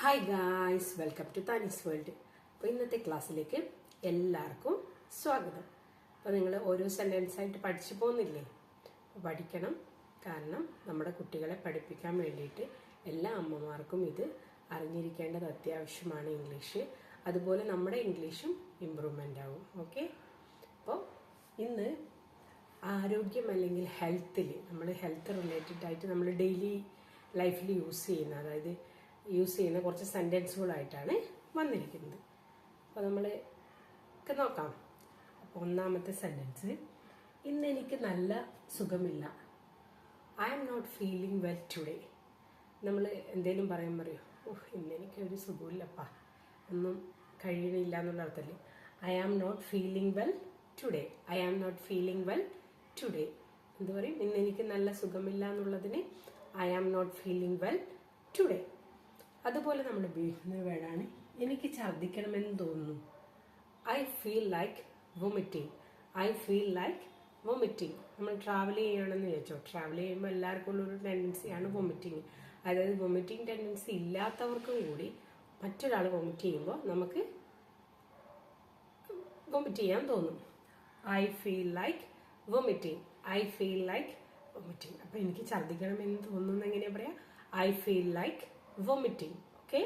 Hi guys welcome to Thani's world അപ്പോൾ ഇന്നത്തെ ക്ലാസ്സിലേക്ക് എല്ലാവർക്കും സ്വാഗതം. അപ്പോൾ നിങ്ങൾ ഓരോ സെന്റൻസ് ആയിട്ട് പഠിച്ചു പോകുന്നില്ലേ പഠിക്കണം. കാരണം നമ്മുടെ കുട്ടികളെ പഠിപ്പിക്കാൻ വേണ്ടിയിട്ട് എല്ലാ അമ്മമാർക്കും ഇത് അറിഞ്ഞിരിക്കേണ്ടത് അത്യാവശ്യമാണ് ഇംഗ്ലീഷ് അതുപോലെ നമ്മുടെ ഇംഗ്ലീഷും ഇമ്പ്രൂവ്മെന്റ് ആവും. ഓക്കെ അപ്പോൾ ഇന്ന് ആരോഗ്യം അല്ലെങ്കിൽ ഹെൽത്തിൽ നമ്മൾ ഹെൽത്ത് റിലേറ്റഡ് ആയിട്ട് നമ്മൾ ഡെയിലി ലൈഫിൽ യൂസ് ചെയ്യുന്ന അതായത് യൂസ് ചെയ്യുന്ന കുറച്ച് സെന്റൻസുകളായിട്ടാണ് വന്നിരിക്കുന്നത്. അപ്പോൾ നമ്മൾ നോക്കാം. അപ്പോൾ ഒന്നാമത്തെ സെന്റൻസ് ഇന്ന് എനിക്ക് നല്ല സുഖമില്ല. I am not feeling well today നമ്മൾ എന്തേലും പറയാൻ പറയും? ഓഹ് ഇന്ന് എനിക്ക് ഒരു സുഖമില്ലപ്പാ. ഒന്നും കഴിയണില്ല എന്നുള്ള അർത്ഥത്തിൽ I am not feeling well today I am not feeling well today എന്ത് പറയും? ഇന്ന് എനിക്ക് നല്ല സുഖമില്ല എന്നുള്ളതിന് I am not feeling well today അതുപോലെ നമ്മൾ ഉപയോഗിക്കുന്ന വേർഡാണ് എനിക്ക് ഛർദ്ദിക്കണമെന്ന് തോന്നുന്നു. I feel like vomiting I feel like vomiting നമ്മൾ ട്രാവൽ ചെയ്യുകയാണെന്ന് വിചാരിച്ചോ? ട്രാവൽ ചെയ്യുമ്പോൾ എല്ലാവർക്കും ഉള്ളൊരു ടെൻഡൻസിയാണ് വൊമിറ്റിംഗ് അതായത് വൊമിറ്റിംഗ് ടെൻഡൻസി ഇല്ലാത്തവർക്കും കൂടി മറ്റൊരാൾ വൊമിറ്റ് ചെയ്യുമ്പോൾ നമുക്ക് വൊമിറ്റ് ചെയ്യാൻ തോന്നും. I feel like vomiting I feel like vomiting അപ്പോൾ എനിക്ക് ഛർദ്ദിക്കണമെന്ന് തോന്നുന്നു എങ്ങനെയാ പറയാ? I feel like vomiting okay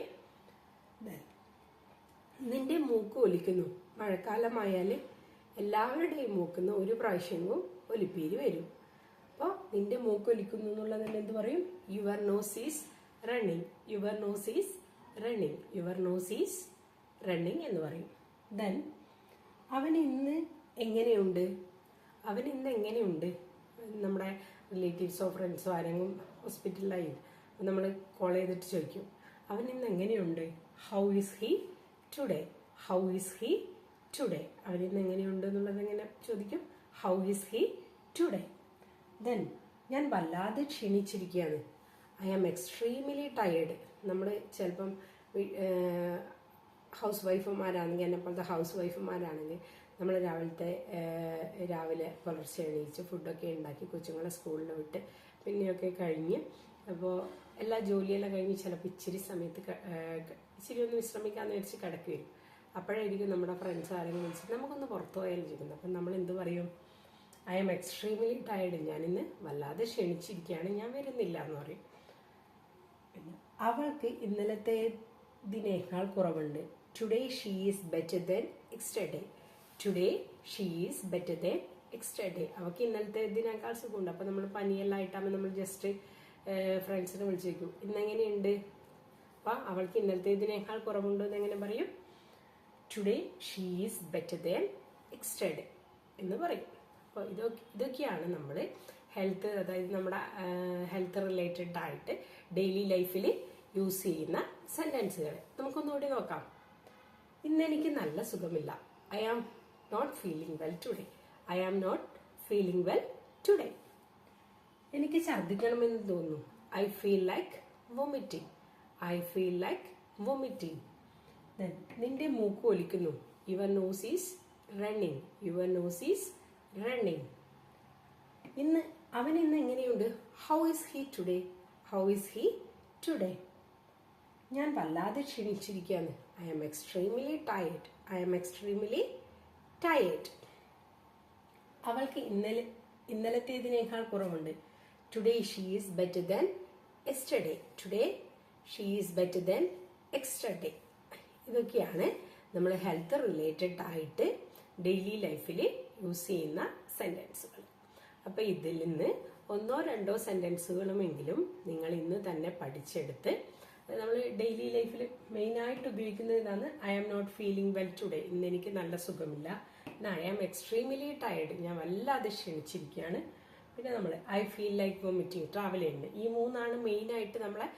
നിന്റെ മൂക്ക് ഒലിക്കുന്നു. മഴക്കാലമായാൽ എല്ലാവരുടെയും മൂക്കുന്ന ഒരു പ്രാവശ്യവും ഒലിപ്പീര് വരും. അപ്പോൾ നിന്റെ മൂക്ക് ഒലിക്കുന്നു എന്നുള്ളതിന് എന്ത് പറയും? Your nose is running your nose is running your nose is running എന്ന് പറയും. ദെൻ അവൻ ഇന്ന് എങ്ങനെയുണ്ട്? അവൻ ഇന്ന് എങ്ങനെയുണ്ട്? നമ്മുടെ റിലേറ്റീവ്സോ ഫ്രണ്ട്സോ ആരെങ്കിലും ഹോസ്പിറ്റലിലായി നമ്മൾ കോൾ ചെയ്തിട്ട് ചോദിക്കും. അവൻ ഇന്ന് എങ്ങനെയുണ്ട്? How is he today how is he today അവൻ ഇന്ന് എങ്ങനെയുണ്ട്? എന്നുള്ളത് എങ്ങനെ ചോദിക്കും? How is he today then ഞാൻ വല്ലാതെ ക്ഷീണിച്ചിരിക്കുകയാണ്. ഐ ആം എക്സ്ട്രീംലി ടയേർഡ് നമ്മൾ ചിലപ്പം ഹൗസ് വൈഫുമാരാണെങ്കിൽ എന്നെ പോലത്തെ ഹൗസ് വൈഫുമാരാണെങ്കിൽ നമ്മൾ രാവിലത്തെ രാവിലെ പുലർച്ചെ എണീച്ച് ഫുഡൊക്കെ ഉണ്ടാക്കി കൊച്ചുങ്ങളെ സ്കൂളിൽ വിട്ട് പിന്നെയൊക്കെ കഴിഞ്ഞ് അപ്പോൾ എല്ലാ ജോലിയെല്ലാം കഴിഞ്ഞ് ചിലപ്പോൾ ഇച്ചിരി സമയത്ത് ഇച്ചിരി ഒന്ന് വിശ്രമിക്കാന്ന് വെച്ച് കിടക്കി വരും അപ്പോഴായിരിക്കും നമ്മുടെ ഫ്രണ്ട്സ് ആരെങ്കിലും വിളിച്ചിട്ട് നമുക്കൊന്ന് പുറത്തു പോയാലും? ചെയ്യുന്നത് അപ്പം നമ്മൾ എന്ത് പറയും? ഐ എം എക്സ്ട്രീംലി ടയർഡ് ഞാനിന്ന് വല്ലാതെ ക്ഷണിച്ചിരിക്കുകയാണ്. ഞാൻ വരുന്നില്ല എന്ന് പറയും. അവൾക്ക് ഇന്നലത്തെ ഇതിനേക്കാൾ കുറവുണ്ട്. Today she is better than yesterday today she is better than yesterday അവൾക്ക് ഇന്നലത്തെ ഇതിനേക്കാൾ സുഖമുണ്ട്. അപ്പോൾ നമ്മൾ പനിയെല്ലാം ആയിട്ടാകുമ്പോൾ നമ്മൾ ജസ്റ്റ് ഫ്രണ്ട്സിനെ വിളിച്ചു വയ്ക്കും ഇന്നെങ്ങനെയുണ്ട്? അപ്പം അവൾക്ക് ഇന്നലത്തേതിനേക്കാൾ കുറവുണ്ടോ എന്ന് എങ്ങനെ പറയും? Today she is better than day എന്ന് പറയും. അപ്പോൾ ഇതൊക്കെ ഇതൊക്കെയാണ് നമ്മൾ ഹെൽത്ത് അതായത് നമ്മുടെ ഹെൽത്ത് റിലേറ്റഡ് ആയിട്ട് ഡെയിലി ലൈഫിൽ യൂസ് ചെയ്യുന്ന സെന്റൻസുകൾ നമുക്കൊന്നുകൂടി നോക്കാം. ഇന്ന് എനിക്ക് നല്ല സുഖമില്ല. I am not feeling well today I am not feeling well today എനിക്ക് ഛർദ്ദിക്കണമെന്ന് തോന്നുന്നു. I feel like vomiting I feel like vomiting നിന്റെ മൂക്ക് ഒലിക്കുന്നു. Your nose is running your nose is running ഇന്ന് അവൻ ഇന്ന് എങ്ങനെയുണ്ട്? How is he today how is he today ഞാൻ വല്ലാതെ ക്ഷീണിച്ചിരിക്കുകയാണ്. I am extremely tired I am extremely tired അവൾക്ക് ഇന്നലെ ഇന്നലത്തേതിനേക്കാൾ കുറവുണ്ട്. Today she is better than yesterday today she is better than yesterday ഇതൊക്കെയാണ് നമ്മൾ ഹെൽത്ത് റിലേറ്റഡ് ആയിട്ട് ഡെയിലി ലൈഫിൽ യൂസ് ചെയ്യുന്ന സെന്റൻസുകൾ അപ്പോൾ ഇതിൽ നിന്ന് ഒന്നോ രണ്ടോ സെന്റൻസുകളുമെങ്കിലും നിങ്ങൾ ഇന്ന് തന്നെ പഠിച്ചെടുത്ത് നമ്മൾ ഡെയിലി ലൈഫിൽ മെയിനായിട്ട് ഉപയോഗിക്കുന്നത് ഇതാണ്. I am not feeling well today ഇന്ന് എനിക്ക് നല്ല സുഖമില്ല. ഐ ആം എക്സ്ട്രീമിലി ടയർഡ് ഞാൻ വല്ലാതെ ക്ഷണിച്ചിരിക്കുകയാണ്. പിന്നെ നമ്മൾ I feel like vomiting travel ചെയ്യുന്നത്. ഈ മൂന്നാണ് മെയിനായിട്ട് നമ്മളെ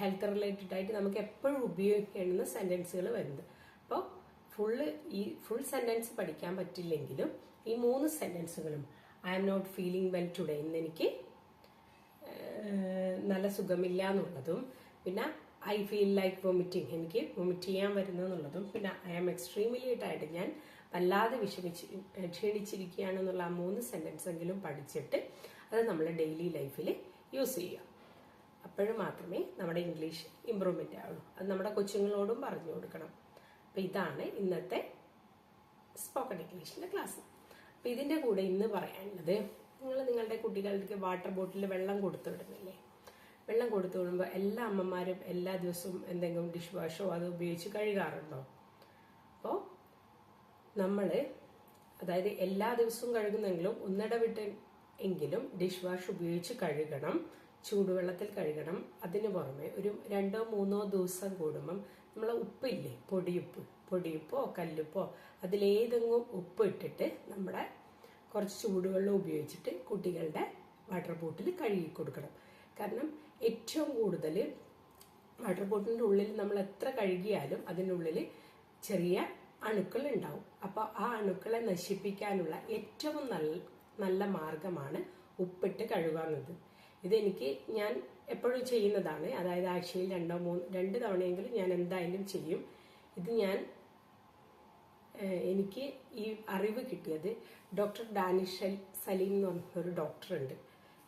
ഹെൽത്ത് റിലേറ്റഡ് ആയിട്ട് നമുക്ക് എപ്പോഴും ഉപയോഗിക്കേണ്ടുന്ന സെന്റൻസുകൾ വരുന്നത്. അപ്പോൾ ഫുള്ള് ഈ ഫുൾ സെന്റൻസ് പഠിക്കാൻ പറ്റില്ലെങ്കിലും ഈ മൂന്ന് സെന്റൻസുകളും I am not feeling well today ഇന്ന് എനിക്ക് നല്ല സുഖമില്ല എന്നുള്ളതും പിന്നെ ഐ ഫീൽ ലൈക്ക് വൊമിറ്റിംഗ് എനിക്ക് വോമിറ്റ് ചെയ്യാൻ വരുന്നു എന്നുള്ളതും പിന്നെ ഐ ആം എക്സ്ട്രീംലി ആയിട്ട് ഞാൻ വല്ലാതെ വിഷമിച്ച് ക്ഷീണിച്ചിരിക്കുകയാണെന്നുള്ള ആ മൂന്ന് സെന്റൻസ് എങ്കിലും പഠിച്ചിട്ട് അത് നമ്മൾ ഡെയിലി ലൈഫിൽ യൂസ് ചെയ്യുക. അപ്പോഴും മാത്രമേ നമ്മുടെ ഇംഗ്ലീഷ് ഇമ്പ്രൂവ്മെന്റ് ആവുള്ളൂ. അത് നമ്മുടെ കൊച്ചുങ്ങളോടും പറഞ്ഞു കൊടുക്കണം. അപ്പം ഇതാണ് ഇന്നത്തെ സ്പോക്കൺ ഇംഗ്ലീഷിന്റെ ക്ലാസ് അപ്പം ഇതിന്റെ കൂടെ ഇന്ന് പറയാനുള്ളത് നിങ്ങൾ നിങ്ങളുടെ കുട്ടികൾക്ക് വാട്ടർ ബോട്ടിൽ വെള്ളം കൊടുത്തു വിടുന്നില്ലേ? വെള്ളം കൊടുത്തു വിടുമ്പോൾ എല്ലാ അമ്മമാരും എല്ലാ ദിവസവും എന്തെങ്കിലും ഡിഷ് വാഷോ അത് ഉപയോഗിച്ച് കഴുകാറുണ്ടോ? നമ്മൾ അതായത് എല്ലാ ദിവസവും കഴുകുന്നെങ്കിലും ഒന്നിടവിട്ട് എങ്കിലും ഡിഷ് വാഷ് ഉപയോഗിച്ച് കഴുകണം ചൂടുവെള്ളത്തിൽ കഴുകണം. അതിന് പുറമെ ഒരു രണ്ടോ മൂന്നോ ദിവസം കൂടുമ്പം നമ്മൾ ഉപ്പില്ലേ പൊടിയുപ്പ് പൊടിയുപ്പോ കല്ലുപ്പോ അതിലേതെങ്കിലും ഉപ്പ് ഇട്ടിട്ട് നമ്മുടെ കുറച്ച് ചൂടുവെള്ളം ഉപയോഗിച്ചിട്ട് കുട്ടികളുടെ വാട്ടർ ബോട്ടിൽ കഴുകി കൊടുക്കണം. കാരണം ഏറ്റവും കൂടുതൽ വാട്ടർ ബോട്ടിലിന്റെ ഉള്ളിൽ നമ്മൾ എത്ര കഴുകിയാലും അതിനുള്ളിൽ ചെറിയ അണുക്കൾ ഉണ്ടാവും അപ്പോൾ ആ അണുക്കളെ നശിപ്പിക്കാനുള്ള ഏറ്റവും നല്ല നല്ല മാർഗമാണ് ഉപ്പിട്ട് കഴുകാവുന്നത് ഇതെനിക്ക് ഞാൻ എപ്പോഴും ചെയ്യുന്നതാണ്. അതായത് ആഴ്ചയിൽ രണ്ടോ മൂന്ന് രണ്ട് തവണയെങ്കിലും ഞാൻ എന്തായാലും ചെയ്യും. ഇത് ഞാൻ എനിക്ക് ഈ അറിവ് കിട്ടിയത് ഡോക്ടർ ഡാനിഷ് സലീം എന്ന് പറഞ്ഞൊരു ഡോക്ടറുണ്ട്.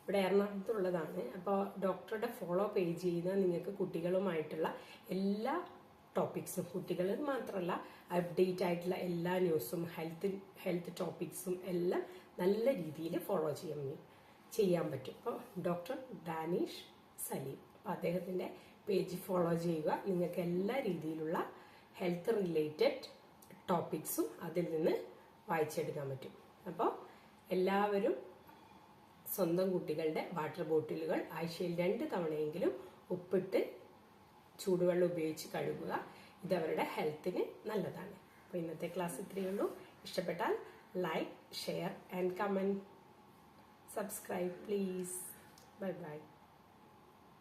ഇവിടെ എറണാകുളത്തുള്ളതാണ്. അപ്പോൾ ഡോക്ടറുടെ ഫോളോ പേജ് ചെയ്യുന്ന നിങ്ങൾക്ക് കുട്ടികളുമായിട്ടുള്ള എല്ലാ ടോപ്പിക്സും കുട്ടികൾ മാത്രമല്ല അപ്ഡേറ്റ് ആയിട്ടുള്ള എല്ലാ ന്യൂസും ഹെൽത്ത് ഹെൽത്ത് ടോപ്പിക്സും എല്ലാം നല്ല രീതിയിൽ ഫോളോ ചെയ്യാൻ ചെയ്യാൻ പറ്റും. അപ്പോൾ ഡോക്ടർ ഡാനീഷ് സലീം. അപ്പോൾ അദ്ദേഹത്തിന്റെ പേജ് ഫോളോ ചെയ്യുക. നിങ്ങൾക്ക് എല്ലാ രീതിയിലുള്ള ഹെൽത്ത് റിലേറ്റഡ് ടോപ്പിക്സും അതിൽ നിന്ന് വായിച്ചെടുക്കാൻ പറ്റും. അപ്പോൾ എല്ലാവരും സ്വന്തം കുട്ടികളുടെ വാട്ടർ ബോട്ടിലുകൾ ആഴ്ചയിൽ രണ്ട് തവണയെങ്കിലും ഉപ്പിട്ട് ചൂടുവെള്ളം ഉപയോഗിച്ച് കഴുകുക. ഇത് അവരുടെ ഹെൽത്തിന് നല്ലതാണ്. അപ്പോൾ ഇന്നത്തെ ക്ലാസ് ഇത്രയേ ഉള്ളൂ. ഇഷ്ടപ്പെട്ടാൽ like share and comment subscribe please. Bye bye.